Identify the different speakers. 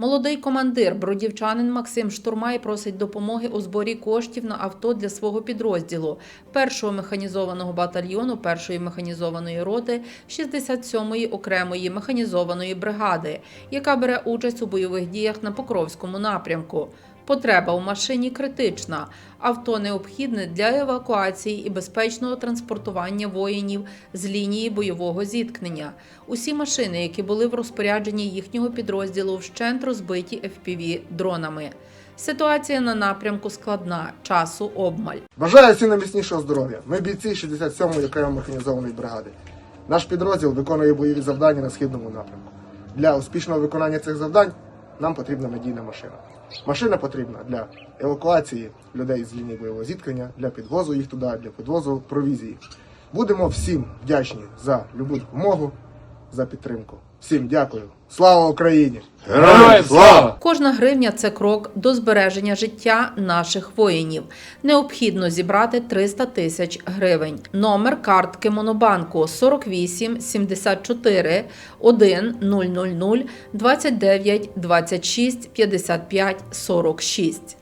Speaker 1: Молодий командир, бродівчанин Максим Штурмай просить допомоги у зборі коштів на авто для свого підрозділу першого механізованого батальйону першої механізованої роти 67-ї окремої механізованої бригади, яка бере участь у бойових діях на Покровському напрямку. Потреба у машині критична. Авто необхідне для евакуації і безпечного транспортування воїнів з лінії бойового зіткнення. Усі машини, які були в розпорядженні їхнього підрозділу, вщент розбиті FPV дронами. Ситуація на напрямку складна, часу обмаль.
Speaker 2: Бажаю всім найміцнішого здоров'я. Ми бійці 67-ї окремої механізованої бригади. Наш підрозділ виконує бойові завдання на східному напрямку. Для успішного виконання цих завдань нам потрібна надійна машина. Машина потрібна для евакуації людей з лінії бойового зіткнення, для підвозу їх туди, для підвозу провізії. Будемо всім вдячні за любу допомогу, за підтримку. Всім дякую. Слава Україні!
Speaker 3: Героям слава!
Speaker 1: Кожна гривня це крок до збереження життя наших воїнів. Необхідно зібрати 300 тисяч гривень. Номер картки Монобанку 48 74 1 000 29 26 55 46.